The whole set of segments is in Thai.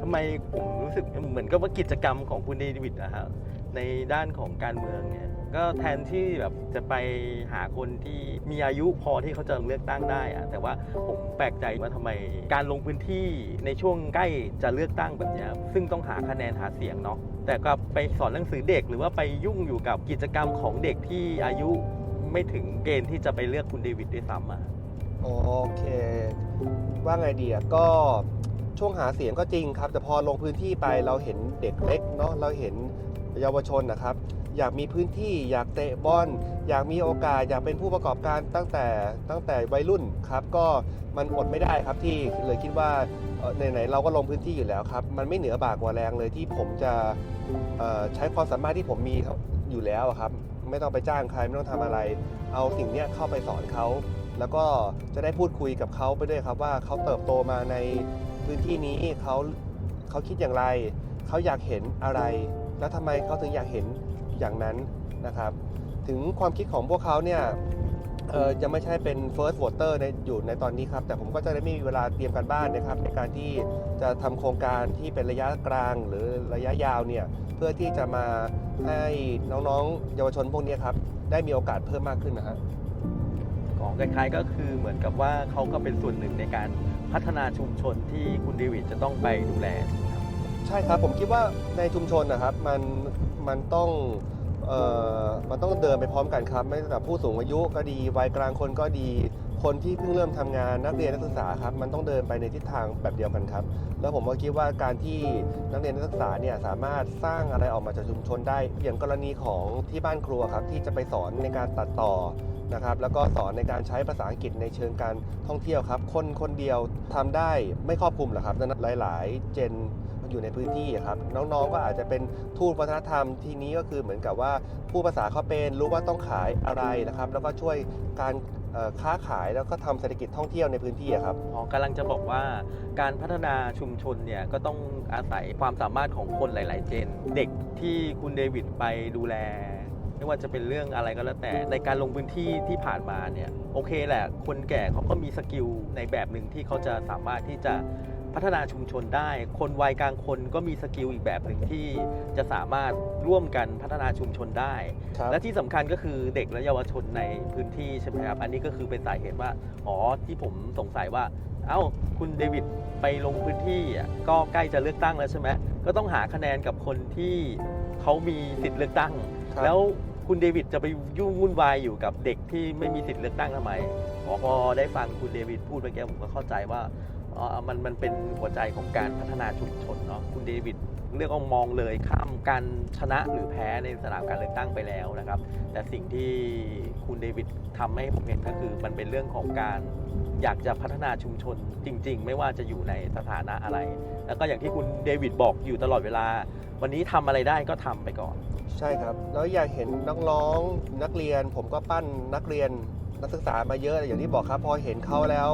ทำไมผมรู้สึกเหมือนกับว่ากิจกรรมของคุณเดวิดนะฮะในด้านของการเมืองเนี่ยก็แทนที่แบบจะไปหาคนที่มีอายุพอที่เขาจะเลือกตั้งได้อะแต่ว่าผมแปลกใจว่าทำไมการลงพื้นที่ในช่วงใกล้จะเลือกตั้งแบบนี้ซึ่งต้องหาคะแนนหาเสียงเนาะแต่ก็ไปสอนหนังสือเด็กหรือว่าไปยุ่งอยู่กับกิจกรรมของเด็กที่อายุไม่ถึงเกณฑ์ที่จะไปเลือกคุณเดวิดด้วยซ้ำอะโอเค ว่าไงดีอะก็ ช่วงหาเสียงก็จริงครับ แต่พอลงพื้นที่ไปเราเห็นเด็กเล็กเนาะเราเห็นเยาวชนนะครับ อยากมีพื้นที่อยากเตะบอลอยากมีโอกาสอยากเป็นผู้ประกอบการตั้งแต่ตั้งแต่วัยรุ่นครับ ก็มันอดไม่ได้ครับที่เลยคิดว่าเอ่อไหนๆเราก็ลงพื้นที่อยู่แล้วครับ มันไม่เหนือบากกว่าแรงเลยที่ผมจะเอ่อใช้ความสามารถที่ผมมีอยู่แล้วอะครับ ไม่ต้องไปจ้างใครไม่ต้องทำอะไร เอาสิ่งเนี้ยเข้าไปสอนเขาแล้วก็จะได้พูดคุยกับเขาไปด้วยครับว่าเขาเติบโตมาใน พื้นที่นี้เขาเขาคิดอย่างไร เขาอยากเห็นอะไร แล้วทำไมเขาถึงอยากเห็นอย่างนั้นนะครับ ถึงความคิดของพวกเขาเนี่ยเออยังไม่ใช่เป็น first voter ในอยู่ในตอนนี้ครับ แต่ผมก็จะได้มีเวลาเตรียมการบ้านนะครับ ในการที่จะทำโครงการที่เป็นระยะกลางหรือระยะยาวเนี่ยเพื่อที่จะมาให้น้องๆ เยาวชนพวกนี้ครับ ได้มีโอกาสเพิ่มมากขึ้นนะฮะของ คล้ายๆ ก็คือเหมือนกับว่าเขาก็เป็นส่วนหนึ่งในการพัฒนาชุมชนที่คุณเดวิดจะต้องไปดูแลใช่ไหมครับใช่ครับผมคิดว่าในชุมชนนะครับมันมันต้องเอ่อมันต้องเดินไปพร้อมกันครับ ไม่แต่ผู้สูงอายุก็ดีวัยกลางคนก็ดี คนที่เพิ่งเริ่มทำงานนักเรียนนักศึกษาครับมันต้องเดินไปในทิศทางแบบเดียวกันครับ แล้วผมก็คิดว่าการที่นักเรียนนักศึกษาเนี่ยสามารถสร้างอะไรออกมาจากชุมชนได้ อย่างกรณีของที่บ้านครัวครับที่จะไปสอนในการตัดต่อนะครับแล้วก็สอนในการใช้ภาษาอังกฤษในเชิงการท่องเที่ยวครับ คนคนเดียวทำได้ไม่ครอบคลุมหรอกครับนั้นหลาย ๆ เจนอยู่ในพื้นที่ครับ น้องๆก็อาจจะเป็นทูตวัฒนธรรมทีนี้ก็คือเหมือนกับว่าผู้ภาษาเขาเป็นรู้ว่าต้องขายอะไรนะครับ แล้วก็ช่วยการ เอ่อค้าขายแล้วก็ทำเศรษฐกิจท่องเที่ยวในพื้นที่อะครับ อ๋อกำลังจะบอกว่าการพัฒนาชุมชนเนี่ยก็ต้องอาศัยความสามารถของคนหลาย ๆ เจน เด็กที่คุณเดวิดไปดูแล ไม่ว่าจะเป็นเรื่องอะไรก็แล้วแต่ในการลงพื้นที่ที่ผ่านมาเนี่ยโอเคแหละ คนแก่เขาก็มีสกิลในแบบหนึ่งที่เขาจะสามารถที่จะ พัฒนาชุมชนได้ คนวัยกลางคนก็มีสกิลอีกแบบหนึ่งที่จะสามารถร่วมกันพัฒนาชุมชนได้ ครับ และที่สำคัญก็คือเด็กและเยาวชนในพื้นที่ใช่ไหมครับ อันนี้ก็คือเป็นสาเหตุว่า อ๋อ ที่ผมสงสัยว่า เอ้า คุณเดวิดไปลงพื้นที่อะก็ใกล้จะเลือกตั้งแล้วใช่ไหมก็ต้องหาคะแนนกับคนที่เขามีสิทธิ์เลือกตั้ง ครับ แล้ว คุณเดวิดจะไปยุ่งวุ่นวายอยู่กับเด็กที่ไม่มีสิทธิ์เลือกตั้งทำไมอ๋อพอได้ฟังคุณเดวิดพูดเมื่อกี้ผมก็เข้าใจว่าอ๋อมันมันเป็นหัวใจของการพัฒนาชุมชนเนาะคุณเดวิดเรียกว่ามองเลยข้ามการชนะหรือแพ้ในสนามการเลือกตั้งไปแล้วนะครับ แต่สิ่งที่คุณเดวิดทำให้ผมเห็นก็คือมันเป็นเรื่องของการอยากจะพัฒนาชุมชนจริง ๆ ไม่ว่าจะอยู่ในสถานะอะไร แล้วก็อย่างที่คุณเดวิดบอกอยู่ตลอดเวลา วันนี้ทำอะไรได้ก็ทำไปก่อน ใช่ครับ แล้วอยากเห็นน้องๆนักเรียน ผมก็ปั้นนักเรียนนักศึกษามาเยอะอย่างที่บอกครับ พอเห็นเขาแล้ว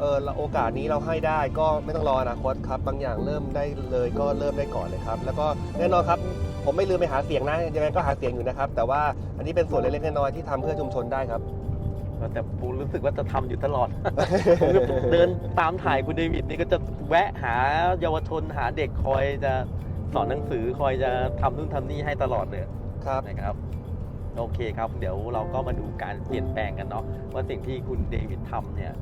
เออโอกาสนี้เราให้ได้ก็ไม่ต้องรออนาคตครับ บางอย่างเริ่มได้เลยก็เริ่มได้ก่อนเลยครับ แล้วก็แน่นอนครับ ผมไม่ลืมไปหาเสียงนะยังไงก็หาเสียงอยู่นะครับ แต่ว่าอันนี้เป็นส่วนเล็กๆน้อยๆที่ทำเพื่อชุมชนได้ครับแต่ปูรู้สึกว่าจะทำอยู่ตลอดผมก็เดินตามถ่ายคุณเดวิดนี่ก็จะแวะหาเยาวชนหาเด็กคอยจะ สอนหนังสือคอยจะทำนู่นทำนี่ให้ตลอดเลยครับ นะครับ โอเคครับ เดี๋ยวเราก็มาดูการเปลี่ยนแปลงกันเนาะว่าสิ่งที่คุณเดวิดทำเนี่ย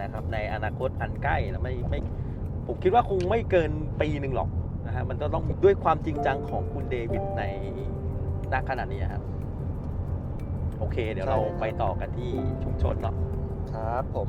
นะครับ ในอนาคตอันใกล้แล้วไม่ไม่ผมคิดว่าคงไม่เกินปีหนึ่งหรอกนะฮะมันจะต้องด้วยความจริงจังของคุณเดวิดในณขณะนี้ครับโอเค เดี๋ยวเราใช่ครับไปต่อกันที่ชุมชนเนาะครับผม